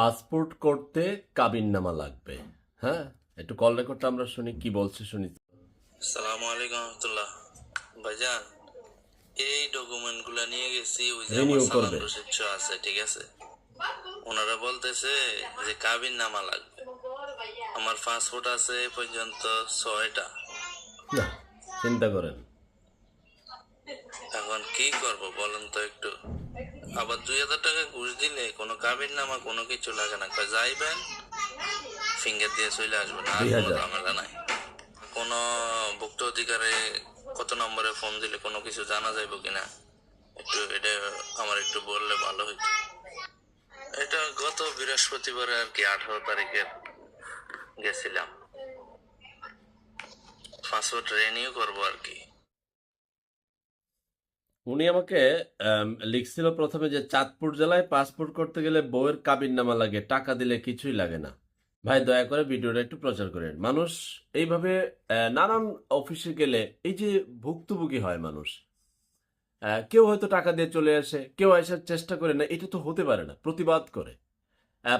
Passport করতে কাবিননামা লাগবে। হ্যাঁ? একটু কল রেকর্ডটা আমরা শুনি কি বলছে শুনি। সালামু আলাইকুম রহমতুল্লাহ। ভাইজান এই ডকুমেন্টগুলা নিয়ে গেছি ওই যে আমার সালাম। আছে ঠিক আছে? ওনারা বলতেছে যে কাবিন নামা লাগবে। আমার পাসপোর্ট আছে পর্যন্ত ছয়টা। না চিন্তা করেন। এখন কি করব বলেন তো একটু। আবার দুই হাজার টাকা ঘুষ দিলে কোনো কাবিন নামা কোনো কিছু লাগে না। কয় যাইবেন ফিঙ্গার দিয়ে চলে আসবেন আর কোনো ঝামেলা নাই। কোনো ভুক্ত অধিকারে কত নম্বরে ফোন দিলে কোনো কিছু জানা যাইব কিনা একটু এটা আমার একটু বললে ভালো হইতো। এটা গত বৃহস্পতিবারে আর কি আঠারো তারিখের গেছিলাম। পাসপোর্ট রেনিউ করব আর উনি আমাকে আম, লিখছিল প্রথমে যে চাঁদপুর জেলায় পাসপোর্ট করতে গেলে বউয়ের কাবিন নামা লাগে টাকা দিলে কিছুই লাগে না। ভাই দয়া করে ভিডিওটা একটু প্রচার করেন। মানুষ এইভাবে নানান অফিসে গেলে এই যে ভুক্তভোগী হয় মানুষ কেউ হয়তো টাকা দিয়ে চলে আসে কেউ আসার চেষ্টা করে না এটা তো হতে পারে না প্রতিবাদ করে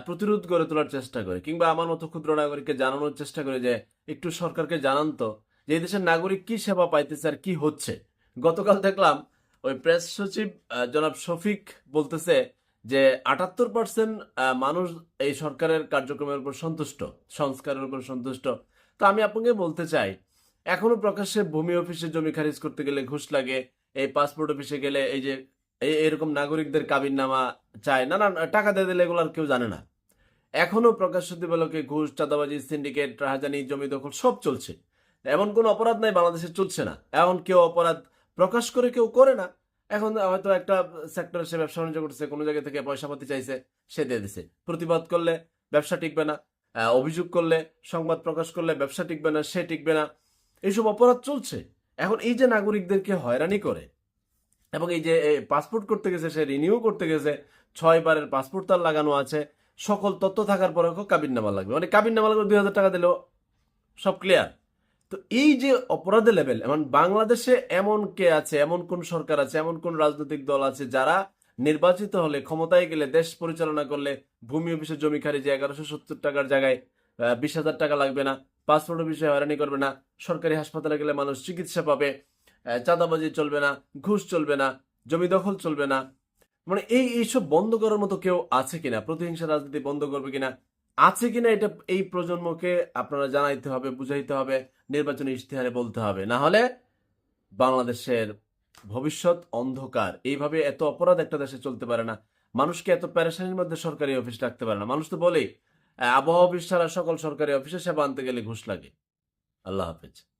প্রতিরোধ করে তোলার চেষ্টা করে। কিংবা আমার মতো ক্ষুদ্র নাগরিককে জানানোর চেষ্টা করে যে একটু সরকারকে জানান তো যে এই দেশের নাগরিক কি সেবা পাইতেছে আর কি হচ্ছে। গতকাল দেখলাম ওই প্রেস সচিব জনাব শফিক বলতেছে যে আটাত্তর পার্সেন্ট মানুষ এই সরকারের কার্যক্রমের উপর সন্তুষ্ট, সংস্কারের উপর সন্তুষ্ট। তো আমি আপনাকে বলতে চাই, এখনও প্রকাশ্যে ভূমি অফিসে জমি খারিজ করতে গেলে ঘুষ লাগে, এই পাসপোর্ট অফিসে গেলে এই যে, এই এরকম নাগরিকদের কাবিন নামা চায়, না না টাকা দিয়ে দিলে এগুলো আর কেউ জানে না। এখনও প্রকাশ্য দিবালোকে ঘুষ, চাঁদাবাজি সিন্ডিকেট রাহাজানি, জমি দখল সব চলছে। এমন কোনো অপরাধ নাই, বাংলাদেশে চলছে না। এখন কেউ অপরাধ প্রকাশ করে কেউ করে না। এখন হয়তো একটা সেক্টরে সে ব্যবসা বাণিজ্য করছে কোনো জায়গা থেকে পয়সা পাতি চাইছে, সে দিয়ে দিছে। প্রতিবাদ করলে ব্যবসা টিকবে না অভিযোগ করলে, সংবাদ প্রকাশ করলে ব্যবসা টিকবে না, সে টিকবে না। এইসব অপরাধ চলছে। এখন এই যে নাগরিকদেরকে হয়রানি করে, এবং এই যে পাসপোর্ট করতে গেছে, সে রিনিউ করতে গেছে, ছয় বারের পাসপোর্ট তার লাগানো আছে, সকল তথ্য থাকার পরে কাবিন নামা লাগবে। মানে কাবিন নামা লাগবে দুই হাজার টাকা দিলেও সব ক্লিয়ার তো এই যে অপরাধের লেভেল এমন বাংলাদেশে এমন কে আছে, এমন কোন সরকার আছে, এমন কোন রাজনৈতিক দল আছে যারা নির্বাচিত হলে, ক্ষমতায় গেলে, দেশ পরিচালনা করলে, ভূমি অফিসে জমি খারিজে এগারোশো সত্তর টাকার জায়গায় বিশ হাজার টাকা লাগবে না পাসপোর্ট অফিসে হয়রানি করবে না, সরকারি হাসপাতালে গেলে মানুষ চিকিৎসা পাবে চাঁদাবাজি চলবে না, ঘুষ চলবে না, জমি দখল চলবে না। মানে এই, এইসব বন্ধ করার মতো কেউ আছে কিনা? প্রতিহিংসা রাজনীতি বন্ধ করবে কিনা? আছে কিনা এটা এই প্রজন্মকে আপনারা জানাইতে হবে, বুঝাইতে হবে, নির্বাচনী ইশতেহারে বলতে হবে। না হলে বাংলাদেশের ভবিষ্যৎ অন্ধকার। এইভাবে এত অপরাধ একটা দেশে চলতে পারে না। মানুষকে এত প্যারেশানির মধ্যে সরকারি অফিস রাখতে পারে না। মানুষ তো বলেই আবহাওয়া অফিস ছাড়া সকল সরকারি অফিসে সেবা আনতে গেলে ঘুষ লাগে। আল্লাহ হাফেজ।